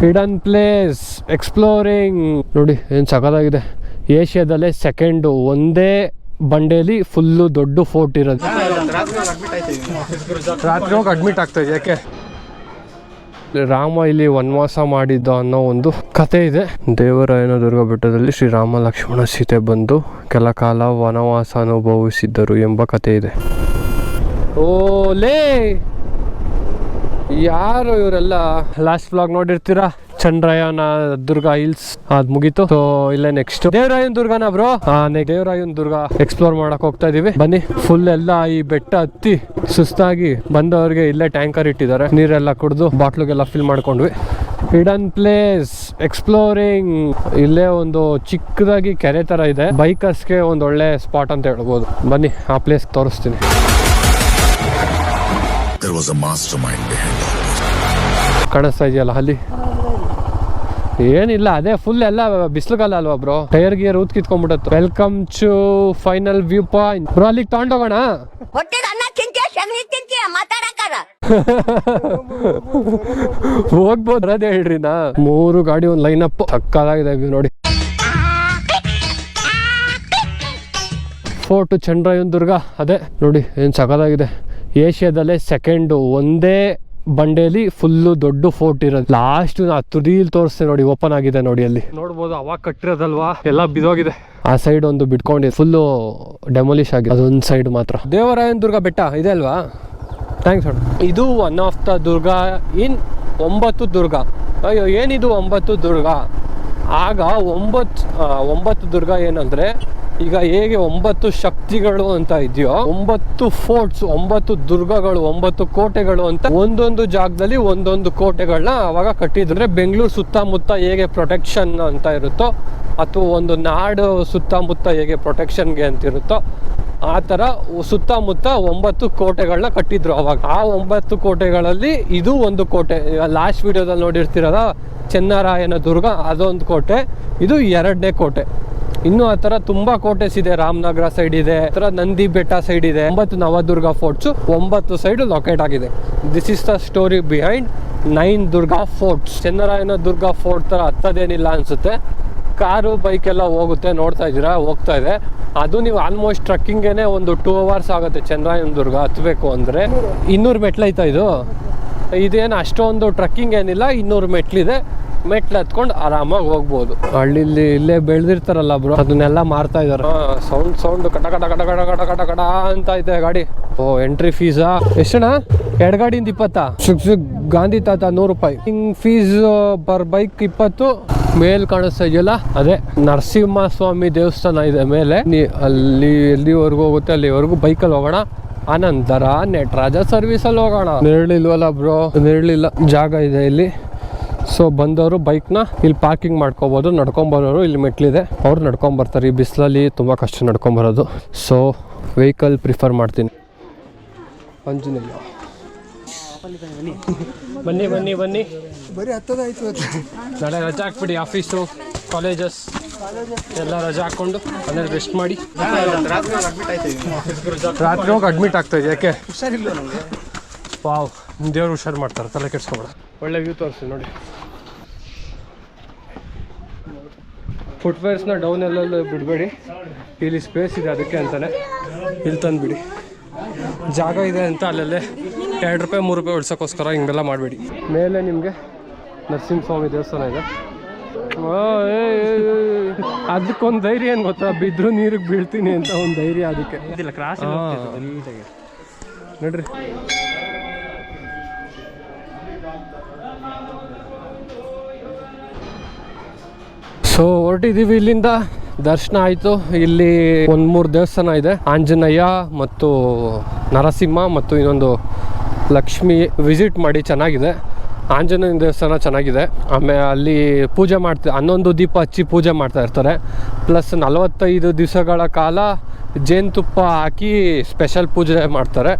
Hidden place exploring. ನೋಡಿ ಏನು ಸಕಾಲಾಗಿದೆ ಏಷ್ಯಾದಲ್ಲೇ second ಒಂದೇ ಬಂಡೆಯಲ್ಲಿ ಫುಲ್ಲು ದೊಡ್ಡ ಫೋರ್ಟ್ ಇರೋದು. ರಾತ್ರಿ ಹೋಗಿ ಅಡ್ಮಿಟ್ ಆಗ್ತಾ ಇದೆ ಯಾಕೆ? ರಾಮ ಇಲ್ಲಿ ವನವಾಸ ಮಾಡಿದ್ದ ಅನ್ನೋ ಒಂದು ಕತೆ ಇದೆ. ದೇವರಾಯನ ದುರ್ಗ ಬೆಟ್ಟದಲ್ಲಿ ಶ್ರೀರಾಮ ಲಕ್ಷ್ಮಣ ಸೀತೆ ಬಂದು ಕೆಲ ಕಾಲ ವನವಾಸ ಅನುಭವಿಸಿದ್ದರು ಎಂಬ ಕತೆ ಇದೆ. ಓಲೇ! ಯಾರು ಇವರೆಲ್ಲ ಲಾಸ್ಟ್ ಬ್ಲಾಗ್ ನೋಡಿರ್ತೀರಾ? ಚಂದ್ರಯಾನ ದುರ್ಗ ಹಿಲ್ಸ್ ಅದ್ ಮುಗೀತು. ಸೊ ಇಲ್ಲೇ ನೆಕ್ಸ್ಟ್ ದೇವರಾಯನ್ ದುರ್ಗನ ಬ್ರೋ ದೇವರಾಯನ್ ದುರ್ಗ ಎಕ್ಸ್ಪ್ಲೋರ್ ಮಾಡಕ್ ಹೋಗ್ತಾ ಇದೀವಿ. ಬನ್ನಿ. ಫುಲ್ ಎಲ್ಲ ಈ ಬೆಟ್ಟ ಹತ್ತಿ ಸುಸ್ತಾಗಿ ಬಂದವ್ರಿಗೆ ಇಲ್ಲೇ ಟ್ಯಾಂಕರ್ ಇಟ್ಟಿದ್ದಾರೆ. ನೀರೆಲ್ಲ ಕುಡಿದು ಬಾಟ್ಲಿಗೆಲ್ಲ ಫಿಲ್ ಮಾಡ್ಕೊಂಡ್ವಿ. ಹಿಡನ್ ಪ್ಲೇಸ್ ಎಕ್ಸ್ಪ್ಲೋರಿಂಗ್ ಇಲ್ಲೇ ಒಂದು ಚಿಕ್ಕದಾಗಿ ಕೆರೆ ತರ ಇದೆ. ಬೈಕರ್ಸ್ಗೆ ಒಂದು ಒಳ್ಳೆ ಸ್ಪಾಟ್ ಅಂತ ಹೇಳ್ಬೋದು. ಬನ್ನಿ, ಆ ಪ್ಲೇಸ್ ತೋರಿಸ್ತೀನಿ. There was a mastermind behind all this. ಕಾಣಿಸ್ತಾ ಇದೆಯಲ್ಲ ಅಲ್ಲಿ? ಏನಿಲ್ಲ ಅದೇ ಫುಲ್ ಎಲ್ಲ ಬಿಸಿಲುಗಾಲ ಅಲ್ವಾ ಬ್ರೋ ಟೈರ್ ಗಿಯರ್ ಊತ್ ಕಿತ್ಕೊಂಡ್ಬಿಡತ್ತು. Welcome to final view point bro ಅಲ್ಲಿಗೆ ತಗೊಂಡೋಗೋಣ? ಹೋಗ್ಬೋದ್ರ ಹೋಗ್ಬೋದು ಅದೇ ಹೇಳ್ರಿ ನಾ. ಮೂರು ಗಾಡಿ ಒಂದು ಲೈನ್ ಅಪ್ ಸಕ್ಕದಾಗಿದೆ ವ್ಯೂ ನೋಡಿ. ಫೋರ್ಟ್ ಚಂದ್ರಾಯನ್ ದುರ್ಗ ಅದೇ. ನೋಡಿ ಏನು ಸಖತ್ತಾಗಿದೆ ಏಷ್ಯಾದಲ್ಲೇ ಸೆಕೆಂಡು ಒಂದೇ ಬಂಡೆಯಲ್ಲಿ ಫುಲ್ಲು ದೊಡ್ಡ ಫೋರ್ಟ್ ಇರೋದು. ಲಾಸ್ಟ್ ನಾ ತುದಿಲ್ ತೋರಿಸ್ತೇನೆ ನೋಡಿ ಓಪನ್ ಆಗಿದೆ ನೋಡಿ ಅಲ್ಲಿ. ನೋಡ್ಬೋದು ಅವಾಗ ಕಟ್ಟಿರೋದಲ್ವಾ? ಎಲ್ಲ ಬಿದೋಗಿದೆ ಆ ಸೈಡ್ ಒಂದು ಬಿಟ್ಕೊಂಡಿದೆ ಫುಲ್ಲು ಡೆಮೊಲಿಶ್ ಆಗಿದೆ. ಅದೊಂದು ಸೈಡ್ ಮಾತ್ರ. ದೇವರಾಯನ್ ದುರ್ಗ ಬೆಟ್ಟ ಇದೆ ಅಲ್ವಾ? ಥ್ಯಾಂಕ್ಸ್ ಇದು one of the Durga in ಒಂಬತ್ತು ದುರ್ಗ. ಅಯ್ಯೋ ಏನಿದು ಒಂಬತ್ತು ದುರ್ಗ? ಆಗ ಒಂಬತ್ತು ಒಂಬತ್ತು ದುರ್ಗ ಏನಂದ್ರೆ ಈಗ ಹೇಗೆ ಒಂಬತ್ತು ಶಕ್ತಿಗಳು ಅಂತ ಇದೆಯೋ, ಒಂಬತ್ತು ಫೋರ್ಟ್ಸ್ ಒಂಬತ್ತು ದುರ್ಗಗಳು, ಒಂಬತ್ತು ಕೋಟೆಗಳು ಅಂತ ಒಂದೊಂದು ಜಾಗದಲ್ಲಿ ಒಂದೊಂದು ಕೋಟೆಗಳನ್ನ ಅವಾಗ ಕಟ್ಟಿದ್ರೆ. ಬೆಂಗಳೂರು ಸುತ್ತಮುತ್ತ ಹೇಗೆ ಪ್ರೊಟೆಕ್ಷನ್ ಅಂತ ಇರುತ್ತೋ, ಅಥವಾ ಒಂದು ನಾಡು ಸುತ್ತಮುತ್ತ ಹೇಗೆ ಪ್ರೊಟೆಕ್ಷನ್ಗೆ ಅಂತ ಇರುತ್ತೋ, ಆ ಥರ ಸುತ್ತಮುತ್ತ ಒಂಬತ್ತು ಕೋಟೆಗಳನ್ನ ಕಟ್ಟಿದ್ರು ಅವಾಗ. ಆ ಒಂಬತ್ತು ಕೋಟೆಗಳಲ್ಲಿ ಇದು ಒಂದು ಕೋಟೆ. ಲಾಸ್ಟ್ ವಿಡಿಯೋದಲ್ಲಿ ನೋಡಿರ್ತಿರಲ್ಲ, ಚೆನ್ನರಾಯನ ದುರ್ಗ ಅದೊಂದು ಕೋಟೆ, ಇದು ಎರಡನೇ ಕೋಟೆ. ಇನ್ನು ಆ ತರ ತುಂಬಾ ಕೋಟೆಸ್ ಇದೆ. ರಾಮನಗರ ಸೈಡ್ ಇದೆ. ಆತರ ನಂದಿ ಬೆಟ್ಟ ಸೈಡ್ ಇದೆ. ಒಂಬತ್ತು ನವದುರ್ಗ ಫೋರ್ಟ್ಸ್ ಒಂಬತ್ತು ಸೈಡ್ ಲೊಕೇಟ್ ಆಗಿದೆ. This is the story behind nine Durga forts Chennarayana Durga fort ತರ ಹತ್ತದೇನಿಲ್ಲ ಅನ್ಸುತ್ತೆ. ಕಾರು ಬೈಕ್ ಎಲ್ಲ ಹೋಗುತ್ತೆ. ನೋಡ್ತಾ ಇದ್ದೀರಾ? ಹೋಗ್ತಾ ಇದೆ. ಅದು ನೀವು ಆಲ್ಮೋಸ್ಟ್ ಟ್ರಕ್ಕಿಂಗೇನೆ ಒಂದು ಟೂ ಅವರ್ಸ್ ಆಗುತ್ತೆ ಚಂದ್ರಾಯನ ದುರ್ಗ ಹತ್ಬೇಕು ಅಂದರೆ. ಇನ್ನೂರು ಮೆಟ್ಲೈತಾ ಇದು? ಇದೇನು ಅಷ್ಟೊಂದು ಟ್ರಕ್ಕಿಂಗ್ ಏನಿಲ್ಲ, ಇನ್ನೂರು ಮೆಟ್ಲಿದೆ. ಮೆಟ್ಲು ಹತ್ಕೊಂಡು ಆರಾಮಾಗಿ ಹೋಗ್ಬೋದು. ಹಳ್ಳಿಲಿ ಇಲ್ಲೇ ಬೆಳೆದಿರ್ತಾರಲ್ಲ ಬ್ರೋ ಅದನ್ನೆಲ್ಲ ಮಾರ್ತಾ ಇದಾರೆ. ಸೌಂಡ್ ಸೌಂಡ್ ಕಟ ಕಟ ಕಟ ಕಟ ಕಟ ಕಟ ಕಟ ಅಂತ ಐತೆ ಗಾಡಿ. ಓ ಎಂಟ್ರಿ ಫೀಸಾ ಎಷ್ಟಣ್ಣ? ಎರಡು ಗಾಡಿಯಿಂದ ಇಪ್ಪತ್ತಾ? ಸುಗ್ ಸುಗ್ ಗಾಂಧಿ ತಾತ ನೂರು ರೂಪಾಯಿ. ಹಿಂಗ್ ಫೀಸ್ ಪರ್ ಬೈಕ್ ಇಪ್ಪತ್ತು. ಮೇಲ್ ಕಾಣಿಸ್ತಾ ಇದೆಯಲ್ಲ? ಅದೇ ನರಸಿಂಹ ಸ್ವಾಮಿ ದೇವಸ್ಥಾನ ಇದೆ ಮೇಲೆ. ಅಲ್ಲಿ ಎಲ್ಲಿವರೆಗೂ ಹೋಗುತ್ತೆ ಅಲ್ಲಿವರೆಗೂ ಬೈಕಲ್ಲಿ ಹೋಗೋಣ. ಆನಂತರ ನೆಟ್ರಾಜ ಸರ್ವಿಸಲ್ಲಿ ಹೋಗೋಣ. ನೆರಳಿಲ್ವಲ್ಲ ಬ್ರೋ ನೆರಳಿಲ್ಲ ಜಾಗ ಇದೆ ಇಲ್ಲಿ. ಸೊ ಬಂದವರು ಬೈಕ್ನ ಇಲ್ಲಿ ಪಾರ್ಕಿಂಗ್ ಮಾಡ್ಕೋಬೋದು. ನಡ್ಕೊಂಬರೋರು ಇಲ್ಲಿ ಮೆಟ್ಲಿದೆ. ಅವ್ರು ನಡ್ಕೊಂಬರ್ತಾರೆ. ಈ ಬಿಸಿಲಲ್ಲಿ ತುಂಬ ಕಷ್ಟ ನಡ್ಕೊಂಬರೋದು. ಸೊ ವೆಹಿಕಲ್ ಪ್ರಿಫರ್ ಮಾಡ್ತೀನಿ. ಬನ್ನಿ ಬನ್ನಿ ಬನ್ನಿ. ಬರೀ ಹತ್ತದಾಯ್ತು ನಾಳೆ ರಜಾ ಹಾಕ್ಬಿಡಿ. ಆಫೀಸು ಕಾಲೇಜಸ್ ಎಲ್ಲ ರಜಾ ಹಾಕ್ಕೊಂಡು ಮನೇಲಿ ರೆಸ್ಟ್ ಮಾಡಿ. ರಾತ್ರಿ ಹೋಗಿ ಅಡ್ಮಿಟ್ ಆಗ್ತಾ ಇದೆ. ಯಾಕೆ? ವಾವ್ ದೇವ್ರು ಹುಷಾರು ಮಾಡ್ತಾರೆ ತಲೆ ಕೆಡ್ಸ್ಕೊಬೇಡ. ಒಳ್ಳೆ ವ್ಯೂ ತೋರಿಸಿ ನೋಡಿ. ಫುಟ್ವೇರ್ಸ್ನ ಡೌನ್ ಎಲ್ಲೆಲ್ಲ ಬಿಡಬೇಡಿ. ಇಲ್ಲಿ ಸ್ಪೇಸ್ ಇದೆ ಅದಕ್ಕೆ ಅಂತಾನೆ. ಇಲ್ಲಿ ತಂದುಬಿಡಿ. ಜಾಗ ಇದೆ ಅಂತ ಅಲ್ಲಲ್ಲೇ ಎರಡು ರೂಪಾಯಿ ಮೂರು ರೂಪಾಯಿ ಉಳ್ಸೋಕ್ಕೋಸ್ಕರ ಹಿಂಗೆಲ್ಲ ಮಾಡಬೇಡಿ. ಮೇಲೆ ನಿಮಗೆ ನರಸಿಂಹಸ್ವಾಮಿ ದೇವಸ್ಥಾನ ಇದೆ. ಅದಕ್ಕೊಂದು ಧೈರ್ಯ ಏನು ಗೊತ್ತಾ? ಬಿದ್ದರೂ ನೀರಿಗೆ ಬೀಳ್ತೀನಿ ಅಂತ ಒಂದು ಧೈರ್ಯ ಅದಕ್ಕೆ. ಹಾ. ನೋಡ್ರಿ. ಸೊ ಹೊರಟಿದ್ದೀವಿ ಇಲ್ಲಿಂದ. ದರ್ಶನ ಆಯಿತು. ಇಲ್ಲಿ ಒಂದು ಮೂರು ದೇವಸ್ಥಾನ ಇದೆ. ಆಂಜನೇಯ ಮತ್ತು ನರಸಿಂಹ ಮತ್ತು ಇನ್ನೊಂದು ಲಕ್ಷ್ಮಿ ವಿಸಿಟ್ ಮಾಡಿ ಚೆನ್ನಾಗಿದೆ. ಆಂಜನೇಯನ ದೇವಸ್ಥಾನ ಚೆನ್ನಾಗಿದೆ. ಆಮೇಲೆ ಅಲ್ಲಿ ಪೂಜೆ ಮಾಡ್ತಾ, ಹನ್ನೊಂದು ದೀಪ ಹಚ್ಚಿ ಪೂಜೆ ಮಾಡ್ತಾ ಇರ್ತಾರೆ. ಪ್ಲಸ್ ನಲವತ್ತೈದು ದಿವಸಗಳ ಕಾಲ ಜೇನುತುಪ್ಪ ಹಾಕಿ ಸ್ಪೆಷಲ್ ಪೂಜೆ ಮಾಡ್ತಾರೆ.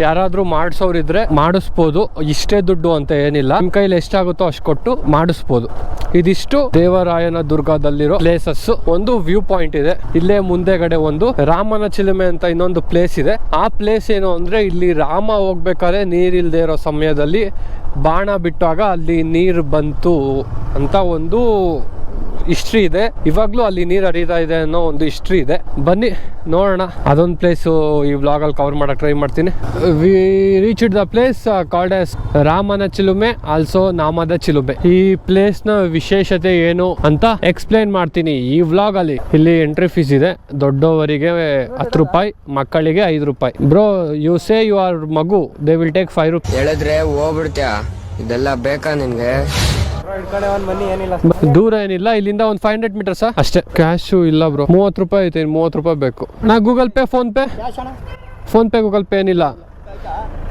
ಯಾರಾದರೂ ಮಾಡಿಸೋರಿದ್ರೆ ಮಾಡಿಸ್ಬೋದು. ಇಷ್ಟೇ ದುಡ್ಡು ಅಂತ ಏನಿಲ್ಲ. ನಿಮ್ಮ ಕೈಲಿ ಎಷ್ಟಾಗುತ್ತೋ ಅಷ್ಟು ಕೊಟ್ಟು ಮಾಡಿಸ್ಬೋದು. ಇದಿಷ್ಟು ದೇವರಾಯನ ದುರ್ಗದಲ್ಲಿರೋ ಪ್ಲೇಸಸ್ ಒಂದು ವ್ಯೂ ಪಾಯಿಂಟ್ ಇದೆ. ಇಲ್ಲೇ ಮುಂದೆಗಡೆ ಒಂದು ರಾಮನ ಚಿಲುಮೆ ಅಂತ ಇನ್ನೊಂದು ಪ್ಲೇಸ್ ಇದೆ. ಆ ಪ್ಲೇಸ್ ಏನು ಅಂದ್ರೆ ಇಲ್ಲಿ ರಾಮ ಹೋಗ್ಬೇಕಾದ್ರೆ ನೀರಿಲ್ದೇ ಇರೋ ಸಮಯದಲ್ಲಿ ಬಾಣ ಬಿಟ್ಟಾಗ ಅಲ್ಲಿ ನೀರು ಬಂತು ಅಂತ ಒಂದು ಹಿಸ್ಟ್ರಿ ಇದೆ. ಇವಾಗ್ಲೂ ಅಲ್ಲಿ ನೀರು ಹರಿತಾ ಇದೆ ಅನ್ನೋ ಒಂದು ಹಿಸ್ಟ್ರಿ ಇದೆ. ಬನ್ನಿ, ನೋಡೋಣ. ಅದೊಂದು ಪ್ಲೇಸು ಈ ವ್ಲಾಗಲ್ಲಿ ಕವರ್ ಮಾಡೋಕೆ ಟ್ರೈ ಮಾಡ್ತೀನಿ. We reached the place called Ramana Chilume also Namada Chilume ಈ ಪ್ಲೇಸ್ನ ವಿಶೇಷತೆ ಏನು ಅಂತ ಎಕ್ಸ್ಪ್ಲೇನ್ ಮಾಡ್ತೀನಿ ಈ ವ್ಲಾಗ್ ಅಲ್ಲಿ. ಇಲ್ಲಿ ಎಂಟ್ರಿ ಫೀಸ್ ಇದೆ. ದೊಡ್ಡವರಿಗೆ ಹತ್ತು ರೂಪಾಯಿ, ಮಕ್ಕಳಿಗೆ ಐದು ರೂಪಾಯಿ. Bro you say you are magu they will take five rupaye ಹೇಳಿದ್ರೆ ಹೋಗ್ಬಿಡ್ತೀಯ? ಇದೆಲ್ಲ ಬೇಕಾ ನಿನ್ಗೆ? ದೂರ ಏನಿಲ್ಲ ಇಲ್ಲಿಂದ ಒಂದು ಫೈವ್ ಹಂಡ್ರೆಡ್ ಮೀಟರ್ಸ್ ಅಷ್ಟೇ. ಕ್ಯಾಶು ಇಲ್ಲ ಬ್ರೋ ಮೂವತ್ತು ರೂಪಾಯಿ ಐತೆ ಮೂವತ್ತು ರೂಪಾಯಿ ಬೇಕು. ನಾ Google Pay PhonePe PhonePe Google Pay ಏನಿಲ್ಲ.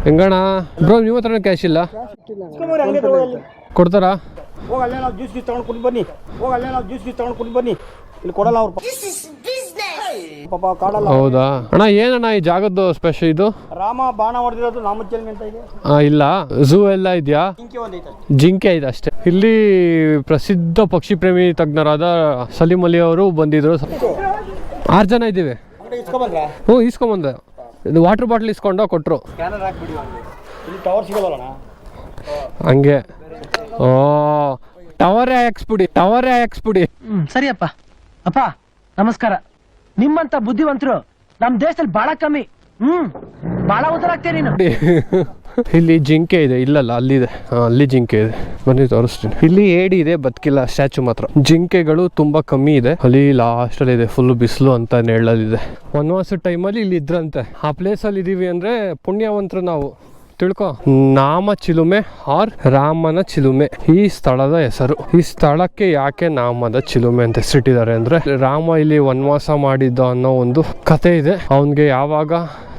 ಹೆಂಗಣ ಬ್ರೋ ನಿಮ್ಮ ಹತ್ರ ಕ್ಯಾಶ್ ಇಲ್ಲ? ಕೊಡ್ತಾರಾ? ಹೋಗಿ ಅಲ್ಲೇ ನಾವು ಜ್ಯೂಸ್ ಗೀಸ್ ತಗೊಂಡು ಕುಡಿ ಬನ್ನಿ. ಹೋಗಿ ಅಲ್ಲೇ ನಾವು ಜ್ಯೂಸ್ ಗೀಸ್ ತಗೊಂಡು ಕುಡಿ ಬನ್ನಿ. ಇಲ್ಲಿ ಕೊಡಲ್ಲ ಅವ್ರು. ಪಾಪ ಕಾಡಲ್ಲ. ಹೌದಾ? ಅಣ್ಣ ಏನಣ್ಣ ಈ ಜಾಗದ್ದು ಸ್ಪೆಷಲ್ ಇದು? ರಾಮ ಬಾಣ ಹೊಡೆದಿರೋದು ನಾಮಚಲನೆ ಅಂತ ಇದೆ. ಆ, ಇಲ್ಲ. ಝೂ ಎಲ್ಲ ಇದೆಯಾ? ಜಿಂಕೆ ಒಂದೈತೆ ಜಿಂಕೆ ಇದೆ ಅಷ್ಟೇ. ಇಲ್ಲಿ ಪ್ರಸಿದ್ಧ ಪಕ್ಷಿ ಪ್ರೇಮಿ ತಜ್ಞರಾದ ಸಲೀಂ ಅಲಿ ಅವರು ಬಂದಿದ್ರು. ಆರು ಜನ ಇದ್ದೀವಿ. ಅಂಗಡಿ ಇಸ್ಕೊಬಂದ್ರ? ಹ್ಞೂ ಇಸ್ಕೊಂಬಂದೆ. ಇದು ವಾಟರ್ ಬಾಟ್ಲ್ ಇಸ್ಕೊಂಡು ಕೊಟ್ಟರು ಸ್ಕ್ಯಾನರ್ ಹಾಕ್ಬಿಡಿ ಇಲ್ಲಿ ಟವರ್ ಸಿಗಲ್ಲಣ್ಣ ಹಂಗೆ. ಓ ಟವರೇ ಹಾಕ್ಸ್ಬಿಡಿ ಟವರೇ ಹಾಕ್ಸ್ಬಿಡಿ. ಹ್ಮ್ ಸರಿಯಪ್ಪ. ಅಪ್ಪ ನಮಸ್ಕಾರ. ನಿಮ್ಮಂತ ಬುದ್ಧಿವಂತರು ನಮ್ ದೇಶದಲ್ಲಿ ಬಹಳ ಕಮ್ಮಿ. ಹ್ಮ್ ಬಹಳ ಉತ್ತರ ನೀನು. ಇಲ್ಲಿ ಜಿಂಕೆ ಇದೆ, ಇಲ್ಲಲ್ಲ, ಅಲ್ಲಿದೆ. ಅಲ್ಲಿ ಜಿಂಕೆ ಇದೆ. ಬನ್ನಿ, ತೋರಿಸ್ತೀನಿ. ಇಲ್ಲಿ ಏಡಿ ಇದೆ, ಬದುಕಿಲ್ಲ, ಸ್ಟ್ಯಾಚು ಮಾತ್ರ. ಜಿಂಕೆಗಳು ತುಂಬಾ ಕಮ್ಮಿ ಇದೆ. ಅಲ್ಲಿ ಲಾಸ್ಟ್ ಅಲ್ಲಿ ಇದೆ ಫುಲ್ ಬಿಸಿಲು ಅಂತ ನೆರಳಲ್ಲಿದೆ. ವನವಾಸ ಟೈಮಲ್ಲಿ ಇಲ್ಲಿ ಇದ್ರಂತೆ. ಆ ಪ್ಲೇಸ್ ಅಲ್ಲಿ ಇದೀವಿ ಅಂದ್ರೆ ಪುಣ್ಯವಂತರು ನಾವು. ತಿಳ್ಕೊ. ನಾಮ ಚಿಲುಮೆ ಆರ್ ರಾಮನ ಚಿಲುಮೆ. ಈ ಸ್ಥಳದ ಹೆಸರು. ಈ ಸ್ಥಳಕ್ಕೆ ಯಾಕೆ ನಾಮದ ಚಿಲುಮೆ ಅಂತ ಹೆಸರಿಟ್ಟಿದ್ದಾರೆ ಅಂದ್ರೆ, ರಾಮ ಇಲ್ಲಿ ವನವಾಸ ಮಾಡಿದ್ದ ಅನ್ನೋ ಒಂದು ಕತೆ ಇದೆ. ಅವನ್ಗೆ ಯಾವಾಗ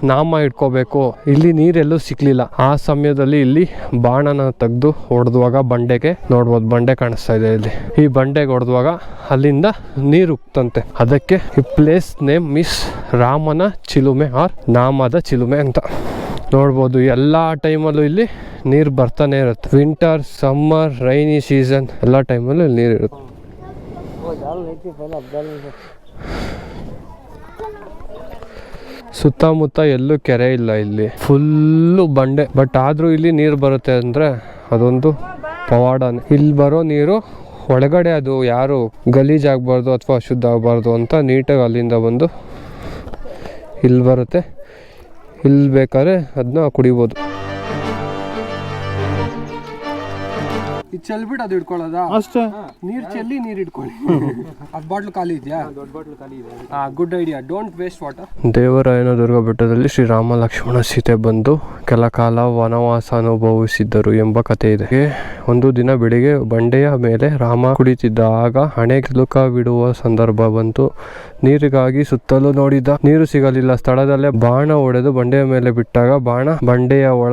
ನಾಮ ಇಟ್ಕೋಬೇಕು? ಇಲ್ಲಿ ನೀರೆಲ್ಲೂ ಸಿಕ್ಲಿಲ್ಲ. ಆ ಸಮಯದಲ್ಲಿ ಇಲ್ಲಿ ಬಾಣನ ತೆಗೆದು ಹೊಡೆದುವಾಗ ಬಂಡೆಗೆ, ನೋಡ್ಬೋದು ಬಂಡೆ ಕಾಣಿಸ್ತಾ ಇದೆ ಇಲ್ಲಿ. ಈ ಬಂಡೆಗೆ ಹೊಡೆದುವಾಗ ಅಲ್ಲಿಂದ ನೀರು ಉಕ್ತಂತೆ. ಅದಕ್ಕೆ ಈ ಪ್ಲೇಸ್ ನೇಮ್ ಮಿಸ್ ರಾಮನ ಚಿಲುಮೆ ಆರ್ ನಾಮದ ಚಿಲುಮೆ ಅಂತ. ನೋಡ್ಬೋದು, ಎಲ್ಲ ಟೈಮಲ್ಲೂ ಇಲ್ಲಿ ನೀರು ಬರ್ತಾನೆ ಇರುತ್ತೆ. ವಿಂಟರ್ ಸಮ್ಮರ್ ರೈನಿ ಸೀಸನ್ ಎಲ್ಲ ಟೈಮಲ್ಲೂ ಇಲ್ಲಿ ನೀರು ಇರುತ್ತೆ. ಸುತ್ತಮುತ್ತ ಎಲ್ಲೂ ಕೆರೆ ಇಲ್ಲ ಇಲ್ಲಿ. ಫುಲ್ಲು ಬಂಡೆ. ಬಟ್ ಆದರೂ ಇಲ್ಲಿ ನೀರು ಬರುತ್ತೆ ಅಂದರೆ ಅದೊಂದು ಪವಾಡನೆ. ಇಲ್ಲಿ ಬರೋ ನೀರು ಒಳಗಡೆ ಅದು ಯಾರು ಗಲೀಜಾಗಬಾರ್ದು ಅಥವಾ ಅಶುದ್ಧ ಆಗಬಾರ್ದು ಅಂತ ನೀಟಾಗಿ ಅಲ್ಲಿಂದ ಬಂದು ಇಲ್ಲಿ ಬರುತ್ತೆ. ಇಲ್ಲಿ ಬೇಕಾದ್ರೆ ಅದನ್ನ ಕುಡಿಬೋದು. ಇದು ಚೆಲ್ಬಿಟ್ಟು ಅದು ಇಟ್ಕೊಳ್ಳೋದ ಅಷ್ಟೇ. ನೀರ್ ಚೆಲ್ಲಿ ನೀರ್ ಇಟ್ಕೊಳ್ಳಿ ಅದ್ ಬಾಟ್ಲು ಖಾಲಿ ಇದೆಯಾ? ದೊಡ್ಡ ಬಾಟ್ಲು ಖಾಲಿ ಇದೆ. Good idea. Don't waste water Devarayana Durga ಬೆಟ್ಟದಲ್ಲಿ ಶ್ರೀರಾಮ ಲಕ್ಷ್ಮಣ ಸೀತೆ ಬಂದು ಕೆಲ ಕಾಲ ವನವಾಸ ಅನುಭವಿಸಿದ್ದರು ಎಂಬ ಕಥೆ ಇದೆ. ಒಂದು ದಿನ ಬೆಳಿಗ್ಗೆ ಬಂಡೆಯ ಮೇಲೆ ರಾಮ ಕುಳಿತಿದ್ದ ಆಗ ಹಣೆ ಕಿಲುಕ ಬಿಡುವ ಸಂದರ್ಭ ಬಂತು. ನೀರಿಗಾಗಿ ಸುತ್ತಲೂ ನೋಡಿದ ನೀರು ಸಿಗಲಿಲ್ಲ. ಸ್ಥಳದಲ್ಲೇ ಬಾಣ ಹೊಡೆದು ಬಂಡೆಯ ಮೇಲೆ ಬಿಟ್ಟಾಗ ಬಾಣ ಬಂಡೆಯ ಒಳ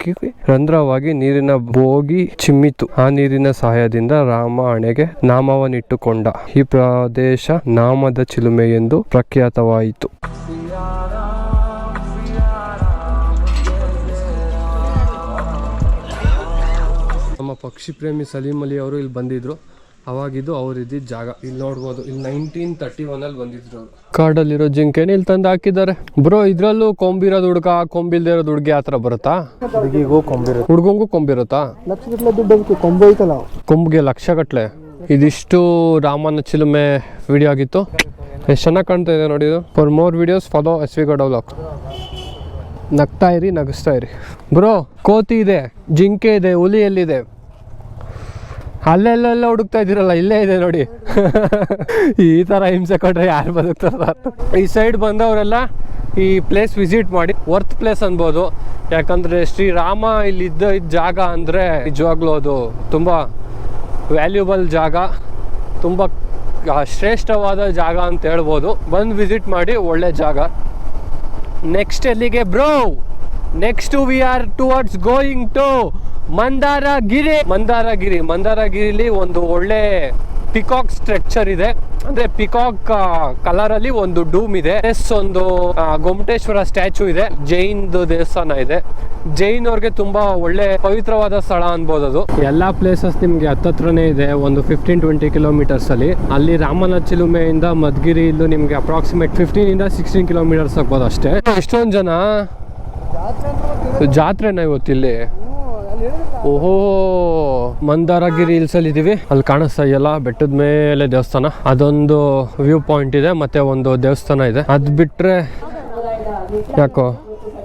ಉಕ್ಕಿ ರಂಧ್ರವಾಗಿ ನೀರಿನ ಬೋಗಿ ಚಿಮ್ಮಿತು. ಆ ನೀರಿನ ಸಹಾಯದಿಂದ ರಾಮ ಅಣೆಗೆ ನಾಮವನ್ನಿಟ್ಟುಕೊಂಡ. ಈ ಪ್ರದೇಶ ನಾಮದ ಚಿಲುಮೆ ಎಂದು ಪ್ರಖ್ಯಾತವಾಯಿತು. ನಮ್ಮ ಪಕ್ಷಿ ಪ್ರೇಮಿ ಸಲೀಮ್ ಅಲಿ ಅವರು ಇಲ್ಲಿ ಬಂದಿದ್ರು. ಅವಾಗಿದ್ದು ಅವ್ರು ಇದ್ದಿದ್ದ ಜಾಗ. ಇಲ್ಲಿ ನೋಡ್ಬೋದು ಇಲ್ಲಿ ನೈನ್ಟೀನ್ ತರ್ಟಿ ಒನ್ ಅಲ್ಲಿ ಬಂದಿದ್ರು ಅವರು. ಕಾಡಲ್ಲಿರೋ ಜಿಂಕೆನ ಇಲ್ಲಿ ತಂದು ಹಾಕಿದ್ದಾರೆ. ಬ್ರೋ ಇದ್ರಲ್ಲೂ ಕೊಂಬಿರೋದು ಹುಡುಗ ಕೊಂಬಿಲ್ದೇ ಇರೋದು ಹುಡುಗಿ ಆತರ ಥರ ಬರುತ್ತಾ? ಹುಡುಗಿಗೂ ಕೊಂಬಿರುತ್ತೆ ಹುಡ್ಗಂಗೂ ಕೊಂಬಿರುತ್ತಾ ಲಕ್ಷಗಟ್ಟಲೆ ದುಡ್ಡು ಕೊಂಬು ಐತಲ್ಲ ಕೊಂಬಿಗೆ ಲಕ್ಷ ಗಟ್ಲೆ ಇದಿಷ್ಟು ರಾಮನ ಚಿಲುಮೆ ವಿಡಿಯೋ ಆಗಿತ್ತು. ಎಷ್ಟು ಚೆನ್ನಾಗಿ ಕಾಣ್ತಾ ಇದೆ ನೋಡಿ ಇದು. For more videos follow S V Gowda vlog ನಗ್ತಾ ಇರಿ ನಗಿಸ್ತಾ ಇರಿ. ಬ್ರೋ ಕೋತಿ ಇದೆ ಜಿಂಕೆ ಇದೆ ಹುಲಿ ಎಲ್ಲಿದೆ? ಅಲ್ಲೆಲ್ಲೆಲ್ಲ ಹುಡುಕ್ತಾ ಇದ್ದೀರಲ್ಲ, ಇಲ್ಲೇ ಇದೆ ನೋಡಿ. ಈ ಥರ ಹಿಂಸೆ ಕೊಟ್ರೆ ಯಾರು ಬದುಕ್ತಾರ ಈ ಸೈಡ್ ಬಂದವರೆಲ್ಲ ಈ ಪ್ಲೇಸ್ ವಿಸಿಟ್ ಮಾಡಿ ವರ್ತ್ ಪ್ಲೇಸ್ ಅನ್ಬೋದು. ಯಾಕಂದರೆ ಶ್ರೀರಾಮ ಇಲ್ಲಿ ಇದ್ದ ಇದ್ದ ಜಾಗ ಅಂದರೆ ನಿಜವಾಗ್ಲೂ ಅದು ತುಂಬ ವ್ಯಾಲ್ಯೂಬಲ್ ಜಾಗ, ತುಂಬ ಶ್ರೇಷ್ಠವಾದ ಜಾಗ ಅಂತ ಹೇಳ್ಬೋದು. ಬಂದು ವಿಸಿಟ್ ಮಾಡಿ, ಒಳ್ಳೆ ಜಾಗ. ನೆಕ್ಸ್ಟ್ ಎಲ್ಲಿಗೆ bro next we are towards going to Mandaragiri. Mandaragiri. ಮಂದಾರಗಿರಿಲಿ ಒಂದು ಒಳ್ಳೆ ಪಿಕಾಕ್ ಸ್ಟ್ರಕ್ಚರ್ ಇದೆ. ಅಂದ್ರೆ ಪಿಕಾಕ್ ಕಲರ್ ಅಲ್ಲಿ ಒಂದು ಡೂಮ್ ಇದೆ. ಎಸ್ ಒಂದು ಗೊಮಟೇಶ್ವರ ಸ್ಟ್ಯಾಚು ಇದೆ. ಜೈನ್ ದೇವಸ್ಥಾನ ಇದೆ. ಜೈನ್ ಅವ್ರಿಗೆ ತುಂಬಾ ಒಳ್ಳೆ ಪವಿತ್ರವಾದ ಸ್ಥಳ ಅನ್ಬೋದು ಅದು. ಎಲ್ಲಾ ಪ್ಲೇಸಸ್ ನಿಮ್ಗೆ ಹತ್ತತ್ರನೇ ಇದೆ. ಒಂದು ಫಿಫ್ಟೀನ್ ಟ್ವೆಂಟಿ ಕಿಲೋಮೀಟರ್ಸ್ ಅಲ್ಲಿ. ಅಲ್ಲಿ ರಾಮನ ಚಿಲುಮೆಯಿಂದ ಮದ್ಗಿರಿ ಇಲ್ಲೂ ನಿಮ್ಗೆ ಅಪ್ರಾಕ್ಸಿಮೇಟ್ ಫಿಫ್ಟೀನ್ ಇಂದ ಸಿಕ್ಸ್ಟೀನ್ ಕಿಲೋಮೀಟರ್ಸ್ ಆಗ್ಬೋದು ಅಷ್ಟೇ. ಎಷ್ಟೊಂದು ಜನ? ಜಾತ್ರೆನ ಇವತ್ತಿಲ್ಲಿ ಓಹೋ ಮಂದಾರಗಿರಿ ಹಿಲ್ಸ್ ಅಲ್ಲಿ ಇದೀವಿ. ಅಲ್ಲಿ ಕಾಣಿಸ್ತಾ ಇಲ್ಲ ಬೆಟ್ಟದ ಮೇಲೆ ದೇವಸ್ಥಾನ. ಅದೊಂದು ವ್ಯೂ ಪಾಯಿಂಟ್ ಇದೆ ಮತ್ತೆ ಒಂದು ದೇವಸ್ಥಾನ ಇದೆ. ಅದ್ ಬಿಟ್ರೆ ಯಾಕೋ?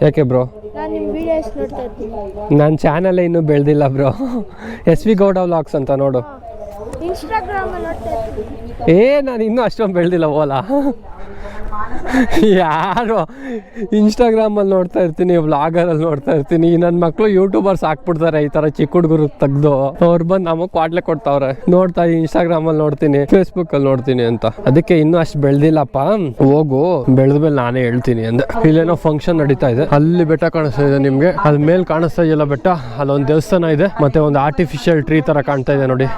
ಯಾಕೆ ಬ್ರೋ ನನ್ನ ಚಾನಲ್ ಇನ್ನೂ ಬೆಳೆದಿಲ್ಲ bro S V Gowda vlogs ಅಂತ ನೋಡು. ಏ ನಾನು ಇನ್ನೂ ಅಷ್ಟೊಂದು ಬೆಳೆದಿಲ್ಲ ಓಲಾ. ಯಾರು ಇನ್ಸ್ಟಾಗ್ರಾಮಲ್ಲಿ ನೋಡ್ತಾ ಇರ್ತೀನಿ ವ್ಲಾಗರಲ್ಲಿ ನೋಡ್ತಾ ಇರ್ತೀನಿ. ನನ್ನ ಮಕ್ಕಳು ಯೂಟ್ಯೂಬರ್ಸ್ ಹಾಕ್ಬಿಡ್ತಾರೆ ಈ ಥರ ಚಿಕ್ಕ ಹುಡುಗರು ತೆಗ್ದು. ಅವ್ರು ಬಂದು ನಮಗೆ ಕ್ವಾಟ್ಲೆ ಕೊಡ್ತಾವ್ರೆ. ನೋಡ್ತಾ ಇನ್ಸ್ಟಾಗ್ರಾಮಲ್ಲಿ ನೋಡ್ತೀನಿ ಫೇಸ್ಬುಕ್ಕಲ್ಲಿ ನೋಡ್ತೀನಿ ಅಂತ. ಅದಕ್ಕೆ ಇನ್ನೂ ಅಷ್ಟು ಬೆಳೆದಿಲ್ಲಪ್ಪ. ಹೋಗು, ಬೆಳೆದ ಮೇಲೆ ನಾನೇ ಹೇಳ್ತೀನಿ ಅಂದೆ. ಇಲ್ಲೇನೋ ಫಂಕ್ಷನ್ ನಡೀತಾ ಇದೆ. ಅಲ್ಲಿ ಬೆಟ್ಟ ಕಾಣಿಸ್ತಾ ಇದೆ ನಿಮಗೆ. ಅದ್ ಮೇಲೆ ಕಾಣಿಸ್ತಾ ಇದೆಯಲ್ಲ ಬೆಟ್ಟ? ಅಲ್ಲೊಂದು ದೇವಸ್ಥಾನ ಇದೆ. ಮತ್ತೆ ಒಂದು ಆರ್ಟಿಫಿಷಿಯಲ್ ಟ್ರೀ ತರ ಕಾಣ್ತಾ ಇದೆ ನೋಡಿ.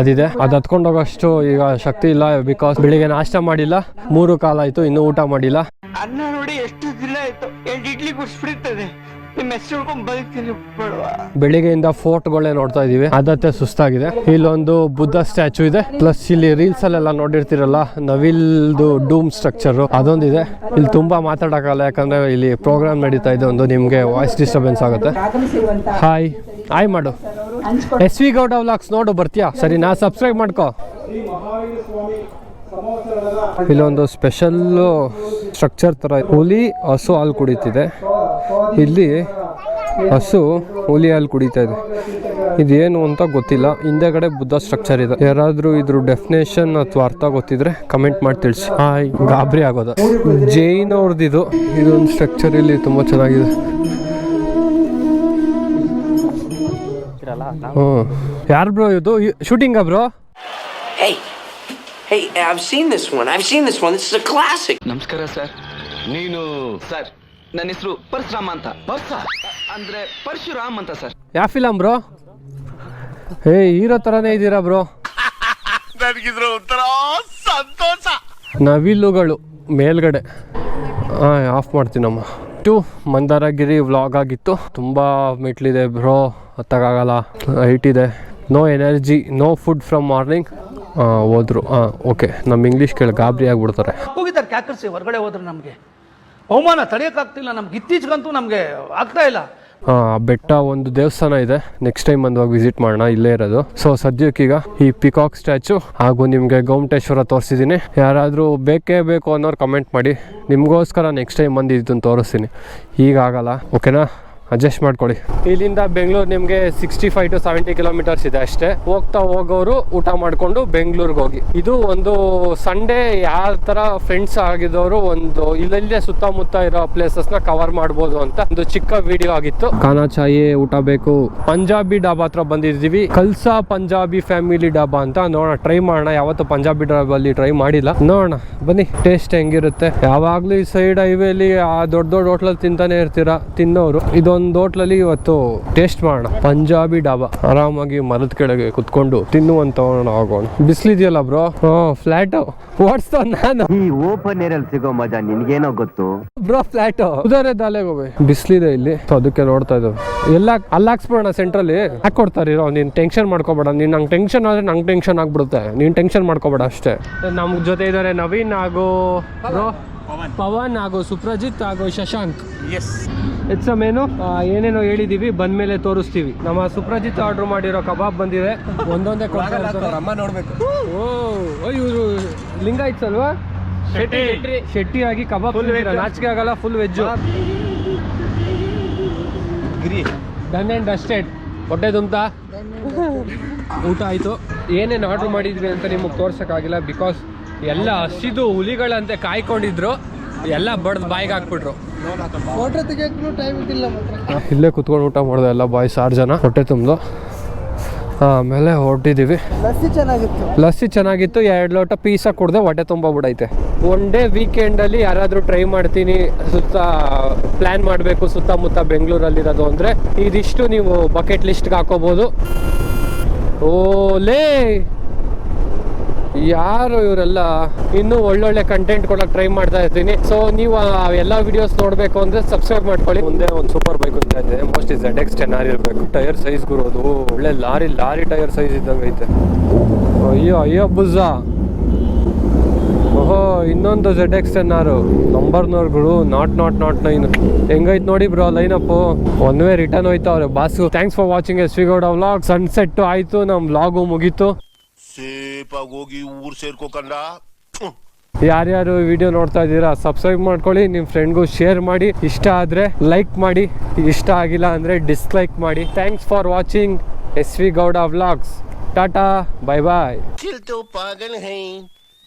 ಅದಿದೆ. ಅದು ಹತ್ಕೊಂಡು ಹೋಗೋಷ್ಟು ಈಗ ಶಕ್ತಿ ಇಲ್ಲ ಬಿಕಾಸ್ ಬೆಳಿಗ್ಗೆ ನಾಷ್ಟ ಮಾಡಿಲ್ಲ. ಮೂರು ಕಾಲ ಆಯ್ತು, ಇನ್ನೂ ಊಟ ಮಾಡಿಲ್ಲ? ಅನ್ನ ನೋಡಿ ಎಷ್ಟು ದಿನ ಆಯ್ತು. ಎರಡು ಇಡ್ಲಿ ಗುಡ್ಸ್ಬಿಡ್ತದೆ. ನಿಮ್ಮ ಹೆಸರು ಬದುಕ್ತೀನಿ ಬೇಡವಾ. ಬೆಳಿಗ್ಗೆಯಿಂದ ಫೋರ್ಟ್ಗಳೇ ನೋಡ್ತಾ ಇದೀವಿ ಅದತ್ತೆ ಸುಸ್ತಾಗಿದೆ. ಇಲ್ಲೊಂದು ಬುದ್ಧ ಸ್ಟ್ಯಾಚು ಇದೆ. ಪ್ಲಸ್ ಇಲ್ಲಿ ರೀಲ್ಸ್ ಅಲ್ಲೆಲ್ಲ ನೋಡಿರ್ತಿರಲ್ಲ ನವಿಲ್ದು ಡೂಮ್ ಸ್ಟ್ರಕ್ಚರ್ ಅದೊಂದಿದೆ. ಇಲ್ಲಿ ತುಂಬಾ ಮಾತಾಡಕ್ಕಾಗಲ್ಲ ಯಾಕಂದ್ರೆ ಇಲ್ಲಿ ಪ್ರೋಗ್ರಾಮ್ ನಡೀತಾ ಇದೆ. ಒಂದು ನಿಮ್ಗೆ ವಾಯ್ಸ್ ಡಿಸ್ಟರ್ಬೆನ್ಸ್ ಆಗುತ್ತೆ. ಹಾಯ್ ಹಾಯ್ ಮಾಡು. ಎಸ್ ವಿ ಗೌಡ ವ್ಲಾಗ್ಸ್ ನೋಡು ಬರ್ತೀಯಾ? ಸರಿ ನಾ ಸಬ್ಸ್ಕ್ರೈಬ್ ಮಾಡ್ಕೋ. ಇಲ್ಲೊಂದು ಸ್ಪೆಷಲ್ ಸ್ಟ್ರಕ್ಚರ್ ತರ ಹುಲಿ ಹಸು ಹಾಲು ಕುಡಿತಿದೆ. ಇಲ್ಲಿ ಹಸು ಹುಲಿ ಹಾಲು ಕುಡಿತಾ ಇದೆ. ಇದೇನು ಅಂತ ಗೊತ್ತಿಲ್ಲ. ಹಿಂದೆಗಡೆ ಬುದ್ಧ ಸ್ಟ್ರಕ್ಚರ್ ಇದೆ. ಯಾರಾದ್ರೂ ಇದ್ರ ಡೆಫಿನೇಷನ್ ಅಥವಾ ಅರ್ಥ ಗೊತ್ತಿದ್ರೆ ಕಮೆಂಟ್ ಮಾಡಿ ತಿಳಿಸಿ. ಹಾಯ್ ಗಾಬರಿ ಆಗೋದು. ಜೈನ್ ಅವ್ರದ್ದು. ಇದು ಇದೊಂದು ಸ್ಟ್ರಕ್ಚರ್ ಇಲ್ಲಿ ತುಂಬಾ ಚೆನ್ನಾಗಿದೆ. ಹ್ಞೂ ಯಾರು ಬ್ರೋ ಇದು? ಶೂಟಿಂಗಾ bro Hey, hey, I've seen this one. I've seen this one. This is a classic. ನಮಸ್ಕಾರ ಸರ್ ನೀನು ಸರ್ ನನ್ನ ಹೆಸರು ಪರಶುರಾಮ ಅಂತ. ಪರ್ಸ ಅಂದ್ರೆ ಪರಶುರಾಮ್ ಅಂತ ಸರ್ ಯಾವ ಫಿಲಮ್ ಬ್ರೋ? ಏ ಹೀರೋ ಥರನೇ ಇದ್ದೀರಾ ಬ್ರೋ? ನವಿಲುಗಳು ಮೇಲ್ಗಡೆ. ಹಾಂ ಆಫ್ ಮಾಡ್ತೀನಮ್ಮ ಟು ಮಂದಾರಗಿರಿ ವ್ಲಾಗ್ ಆಗಿತ್ತು. ತುಂಬ ಮೆಟ್ಲಿದೆ ಬ್ರೋ. ಹತ್ತಕ್ಕಾಗಲ್ಲ ಹೈಟ್ ಇದೆ. No energy no food from morning ಹೋದ್ರು. ಹಾಂ ಓಕೆ. ನಮ್ಮ ಇಂಗ್ಲೀಷ್ ಕೇಳಿ ಗಾಬರಿ ಆಗಿಬಿಡ್ತಾರೆ. ಹೋಗಿದ್ದಾರೆ ಕ್ಯಾಕರ್ಸಿ ಹೊರಗಡೆ ಹೋದ್ರೆ ನಮಗೆ. ಅವಮಾನ ತಡೆಯೋಕ್ಕಾಗ್ತಿಲ್ಲ ನಮ್ಗೆ. ಇತ್ತೀಚೆಗಂತೂ ನಮಗೆ ಆಗ್ತಾ ಇಲ್ಲ. ಬೆಟ್ಟ ಒಂದು ದೇವಸ್ಥಾನ ಇದೆ. ನೆಕ್ಸ್ಟ್ ಟೈಮ್ ಬಂದಾಗ ವಿಸಿಟ್ ಮಾಡೋಣ ಇಲ್ಲೇ ಇರೋದು. ಸೊ ಸದ್ಯಕ್ಕೀಗ ಈ ಪಿಕಾಕ್ ಸ್ಟ್ಯಾಚು ಹಾಗೂ ನಿಮಗೆ ಗೌಮಟೇಶ್ವರ ತೋರಿಸಿದ್ದೀನಿ. ಯಾರಾದರೂ ಬೇಕೇ ಬೇಕು ಅನ್ನೋರು ಕಮೆಂಟ್ ಮಾಡಿ. ನಿಮಗೋಸ್ಕರ ನೆಕ್ಸ್ಟ್ ಟೈಮ್ ಬಂದು ಇದನ್ನು ತೋರಿಸ್ತೀನಿ. ಈಗ ಆಗಲ್ಲ ಓಕೆನಾ ಅಡ್ಜಸ್ಟ್ ಮಾಡ್ಕೊಳ್ಳಿ. ಇಲ್ಲಿಂದ ಬೆಂಗಳೂರು ನಿಮಗೆ sixty five to seventy kilometres ಇದೆ ಅಷ್ಟೇ. ಹೋಗ್ತಾ ಹೋಗೋರು ಊಟ ಮಾಡಿಕೊಂಡು ಬೆಂಗಳೂರಿಗೆ ಹೋಗಿ. ಇದು ಒಂದು ಸಂಡೇ ಯಾವ ಥರ ಫ್ರೆಂಡ್ಸ್ ಆಗಿದ್ದವರು ಒಂದು ಇಲ್ಲಲ್ಲೇ ಸುತ್ತಮುತ್ತ ಇರೋ ಪ್ಲೇಸಸ್ನ ಕವರ್ ಮಾಡ್ಬೋದು ಅಂತ ಒಂದು ಚಿಕ್ಕ ವಿಡಿಯೋ ಆಗಿತ್ತು. ಖಾನಾ ಚಾಯಿ ಊಟ ಬೇಕು. ಪಂಜಾಬಿ ಡಾಬಾ ಹತ್ರ ಬಂದಿದ್ದೀವಿ. ಕಲ್ಸಾ ಪಂಜಾಬಿ ಫ್ಯಾಮಿಲಿ ಡಾಬಾ ಅಂತ ನೋಡೋಣ ಟ್ರೈ ಮಾಡೋಣ. ಯಾವತ್ತು ಪಂಜಾಬಿ ಡಾಬಲ್ಲಿ ಟ್ರೈ ಮಾಡಿಲ್ಲ. ನೋಡೋಣ ಬನ್ನಿ. ಟೇಸ್ಟ್ ಹೆಂಗಿರುತ್ತೆ. ಯಾವಾಗಲೂ ಈ ಸೈಡ್ ಹೈವೇಲಿ ಆ ದೊಡ್ಡ ದೊಡ್ಡ ಹೋಟ್ಲಲ್ಲಿ ತಿಂತಾನೆ ಇರ್ತೀರಾ ತಿನ್ನೋರು. ಇದೊಂದು ಹೋಟ್ಲಲ್ಲಿ ಇವತ್ತು ಟೇಸ್ಟ್ ಮಾಡೋಣ. ಪಂಜಾಬಿ ಡಾಬಾ. ಆರಾಮಾಗಿ ಮರದ ಕೆಳಗೆ ಕುತ್ಕೊಂಡು ತಿನ್ನುವಂತ ಆಗೋಣ ಬಿಸಿಲಿದೆಯಲ್ಲ ಬ್ರೋ? ಫ್ಲಾಟ್ ವಾಟ್ಸ್ ನಾನು ಈ ಓಪನ್ ಏರ್ ಅಲ್ಲಿ ಸಿಗೋ ಮಜಾ ನಿನ್ಗೇನೋ ಗೊತ್ತು? ಬ್ರೋ ಫ್ಲಾಟ್ ಉದಾರೆ ದಾಲೆಗೆ ಹೋಗಿ ಬಿಸಿಲಿದೆ ಇಲ್ಲಿ. ಸೊ ಅದಕ್ಕೆ ನೋಡ್ತಾ ಇದ್ದಾವೆ. ಎಲ್ಲ ಅಲ್ಲಿ ಹಾಕ್ಸ್ಬಿಡೋಣ ಸೆಂಟ್ರಲ್ಲಿ ಹಾಕೊಡ್ತಾರೆ ಇರೋ ನೀನ್ ಟೆನ್ಷನ್ ಮಾಡ್ಕೋಬೇಡ. ನೀನ್ ನಂಗೆ ಟೆನ್ಷನ್ ಆದರೆ ನಂಗೆ ಟೆನ್ಷನ್ ಆಗ್ಬಿಡುತ್ತೆ. ನೀನು ಟೆನ್ಷನ್ ಮಾಡ್ಕೋಬೇಡ ಅಷ್ಟೇ. ನಮ್ಮ ಜೊತೆ ಇದ್ದಾರೆ ನವೀನ್ ಹಾಗೂ ಬ್ರೋ. ಪವನ್. ಹಾಗೂ ಸುಪ್ರಜಿತ್ ಹಾಗೂ ಶಶಾಂಕ್. ಎಸ್ ಎಸ್ ಮೇನು ಏನೇನೋ ಹೇಳಿದೀವಿ ಬಂದ ಮೇಲೆ ತೋರಿಸ್ತೀವಿ. ನಮ್ಮ ಸುಪ್ರಜಿತ್ ಆರ್ಡರ್ ಮಾಡಿರೋ ಕಬಾಬ್ ಬಂದಿದೆ. ಒಂದೊಂದೇ. ಅಮ್ಮ ನೋಡ್ಬೇಕು. ಓ ಇವರು ಲಿಂಗಾಯ್ತು ಅಲ್ವಾ ಶೆಟ್ಟಿ. ಶೆಟ್ಟಿ ಆಗಿ ಕಬಾಬ್? ನಾಚಿಕೆ ಆಗಲ್ಲ ಫುಲ್ ವೆಜ್ ಗಿರಿ ಡನ್ ಆ್ಯಂಡ್ ಡಸ್ಟೆಡ್ ಹೊಟ್ಟೆ ತುಂಬ್ತಾ? ಊಟ ಆಯಿತು. ಏನೇನು ಆರ್ಡರ್ ಮಾಡಿದ್ವಿ ಅಂತ ನಿಮಗೆ ತೋರ್ಸೋಕ್ಕಾಗಿಲ್ಲ ಬಿಕಾಸ್ ಎಲ್ಲ ಹಸಿದು ಹುಲಿಗಳಂತೆ ಕಾಯ್ಕೊಂಡಿದ್ರು. ಎಲ್ಲ ಬಡ್ದು ಬಾಯಿಗೆ ಹಾಕ್ಬಿಟ್ರು. ಫೋಟೋ ತೆಗಿಯಕ್ಕೂ ಟೈಮ್ ಇದ್ದಿಲ್ಲ ಇಲ್ಲೇ ಕುತ್ಕೊಂಡು ಊಟ ಮಾಡಿದೆ ಎಲ್ಲ ಬಾಯ್ಸ್ ಆರು ಜನ ಹೊಟ್ಟೆ ತುಂಬ್ದು. ಆಮೇಲೆ ಹೊರಟಿದ್ದೀವಿ ಲಸ್ಸಿ ಚೆನ್ನಾಗಿತ್ತು. ಲಸ್ಸಿ ಚೆನ್ನಾಗಿತ್ತು ಎರಡು ಲೋಟ ಪೀಸ ಕುಡ್ದೆ ಹೊಟ್ಟೆ ತುಂಬ ಬಿಡೈತೆ ಒನ್ ಡೇ ವೀಕೆಂಡಲ್ಲಿ ಯಾರಾದರೂ ಟ್ರೈ ಮಾಡ್ತೀನಿ ಸುತ್ತ ಪ್ಲ್ಯಾನ್ ಮಾಡಬೇಕು ಸುತ್ತಮುತ್ತ ಬೆಂಗಳೂರಲ್ಲಿರೋದು ಅಂದರೆ ಇದಿಷ್ಟು ನೀವು ಬಕೆಟ್ ಲಿಸ್ಟ್ಗೆ ಹಾಕೋಬೋದು. ಓಲೇ! ಯಾರು ಇವರೆಲ್ಲ ಇನ್ನೂ ಒಳ್ಳೊಳ್ಳೆ ಕಂಟೆಂಟ್ ಕೊಡಕ್ಕೆ ಟ್ರೈ ಮಾಡ್ತಾ ಇರ್ತೀನಿ. ಸೊ ನೀವು ಎಲ್ಲ ವಿಡಿಯೋಸ್ ನೋಡಬೇಕು ಅಂದ್ರೆ ಸಬ್ಸ್ಕ್ರೈಬ್ ಮಾಡ್ಕೊಳ್ಳಿ. ಮುಂದೆ ಒಂದು ಸೂಪರ್ ಬೈಕ್ ಅಂತ ಇದೆ. Most is X ten R ಇರಬೇಕು ಟೈರ್ ಸೈಜ್ ಗುರೋದು ಒಳ್ಳೆ ಲಾರಿ ಲಾರಿ ಟೈರ್ ಸೈಜ್ ಇದ್ದಂಗೆ ಐತೆ. ಅಯ್ಯೋ ಅಯ್ಯೋ ಬುಜ್ಜ. ಓಹೋ ಇನ್ನೊಂದು ಝೆಡ್ ಎಕ್ಸ್ ಟೆನ್ ಆರು ನೋರ್ಗಳು ನಾಟ್ ನಾಟ್ ನಾಟ್ ನೈನ್ ಹೆಂಗೈತೆ ನೋಡಿ bro line up one way return ಹೋಯ್ತವ್ರೆ. Boss thanks for watching S V Gowda vlog sunset ಆಯ್ತು ನಮ್ಮ ವ್ಲಾಗು ಮುಗೀತು. ಸೇಫಾಗಿ ಹೋಗಿ ಊರ್ ಸೇರ್ಕೋಕಂಡ ಯಾರ್ಯಾರು ವಿಡಿಯೋ ನೋಡ್ತಾ ಇದ್ದೀರಾ ಸಬ್ಸ್ಕ್ರೈಬ್ ಮಾಡ್ಕೊಳ್ಳಿ ನಿಮ್ಮ ಫ್ರೆಂಡ್ಗೂ ಶೇರ್ ಮಾಡಿ. ಇಷ್ಟ ಆದರೆ ಲೈಕ್ ಮಾಡಿ ಇಷ್ಟ ಆಗಿಲ್ಲ ಅಂದರೆ ಡಿಸ್ಲೈಕ್ ಮಾಡಿ. Thanks for watching S V Gowda vlogs Tata bye bye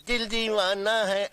ದಿಲ್ ದೀವಾನಾ ಹೈ.